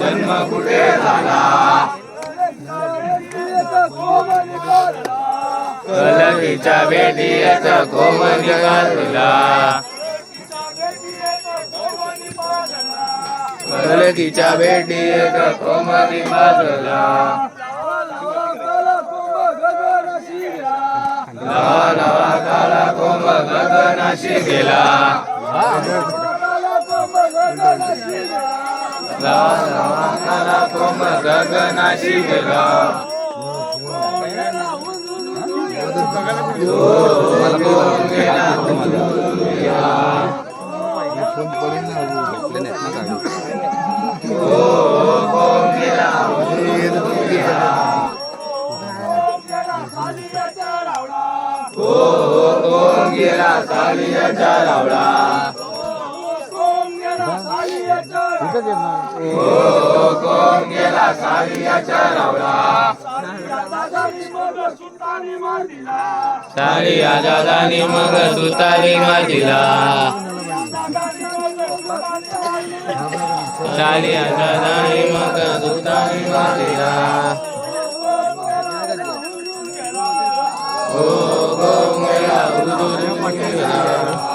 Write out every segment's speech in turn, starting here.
जन्म कुठे झाला? कलकीच्या बेटीयत कोमन घातला कलकीच्या बेटीयत कोमन बाजला लावा लावा काला कोंब गगनाशी गेला. लावा गगनाशी गेला कोंब गेला कोंब गेला कोंब सालियाच्या रावळा कोंब गेला सालियाच्या रावळा साडी आजादानी मग सुतारी मातीला साडी आजादानी मग सुतारी मातीला ओ कोंब गेला उदूर गेला ओ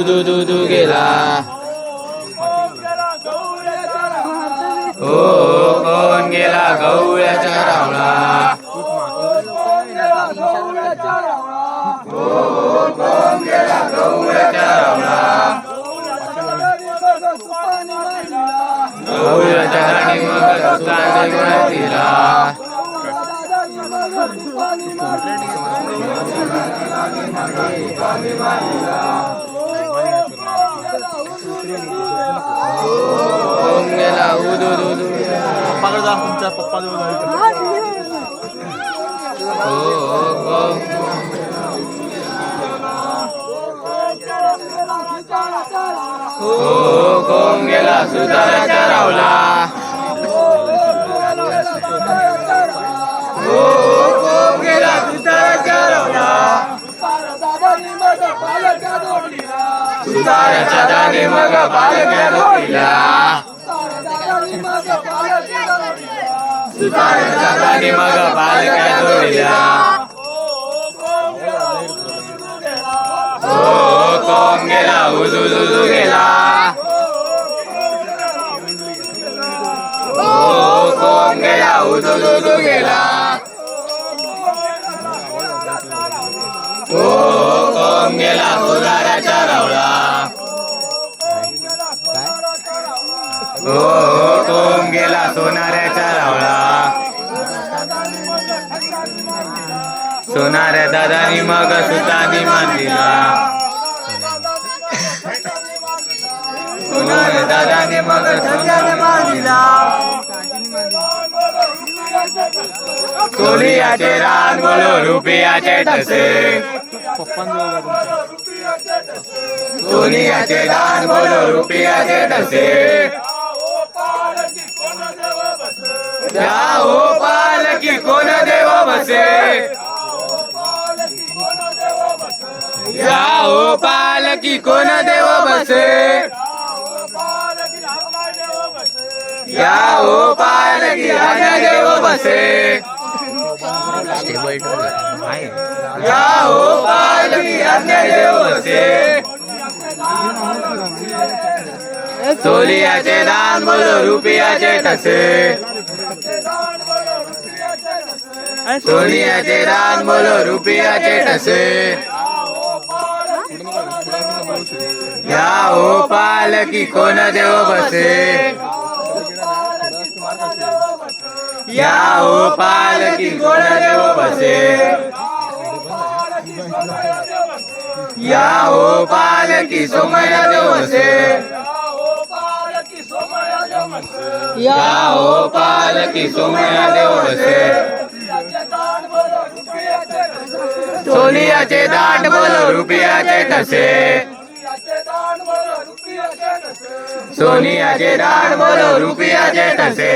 उदू दुदू गेला ओ कोण गेला गवळ्याच्या रावळा कोण गेला गवळ्याच्या रावळा गवळ्याच्या राणी मग सुताने मातीला पप्पाकडे जा तुमच्या पप्पा ओ कोण ओ कोण गेला सुताराच्या रावला ओ कोण गेला सुताराच्या रावला ఉదార చదాని మగ బాలకరోడిలా ఉదార చదాని మగ బాలకరోడిలా ఓ కొంగెల ఉదుదుదుగెలా ఓ కొంగెల ఉదుదుదుగెలా ओ कोण गेला सोनाऱ्याच्या रावळा? सोनाऱ्या दादानी मग सुतानी मान दिला सोनाऱ्या दादानी मग सुतानी मान दिला सोनियाचे रान बोलो रुपयाचे ठसे. सोनियाचे रान बोलो रुपयाचे ठसे. या हो पालकी कोण देव बसे? या हो पालकी कोण देव बसे? या हो पालकी राजा देव बसे? स्टेबल या हो पालकी राजा देव बसे? सोलियाचे दान बोल रुपयाचे तसे? सोनियाचे दान बोलो रुपयाचे टसे। या हो पालकी कोण देव बसे? या हो पालकी कोण देव बसे? या हो पालकी सोमया देव बसे। या हो पालकी सोमया देव बसे। सोनियाचे दाट बोल रुपयाचे तसे सोनियाचे दाट बोलो रुपयाचे तसे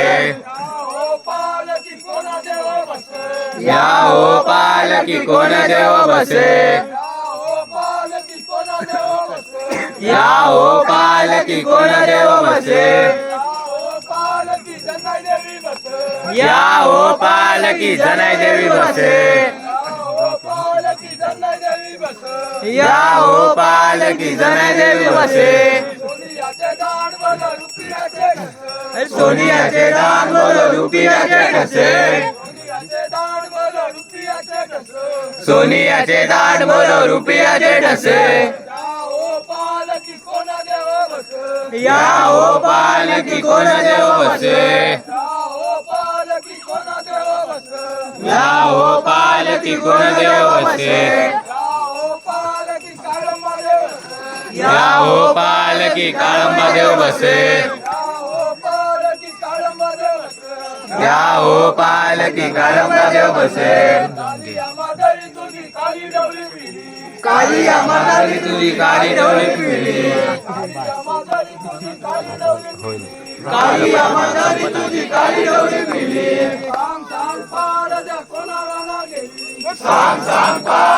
या हो पालकी कोण देव हो बसे. या हो पालकी कोण देव हो बसे. या हो पालकी जनाय देवी बसे. या हो पालकी जनाई देवी बसे सोनियाचे दान बोल रुपयाचे कसे. सोनियाचे दान बोल रुपयाचे कसे. या हो पालकी कोण देव बसे या हो पालकी कोण देव बसे या हो पालकी काळंबा देव बसे या हो पालकी काळंबा देव बसे काली आम्हाला तुझी काळी डोळी पिली काली आम्हाला तुझी काळी डोळी पिली सांग सांग पार कोणाला ना गेली सांग सांग पार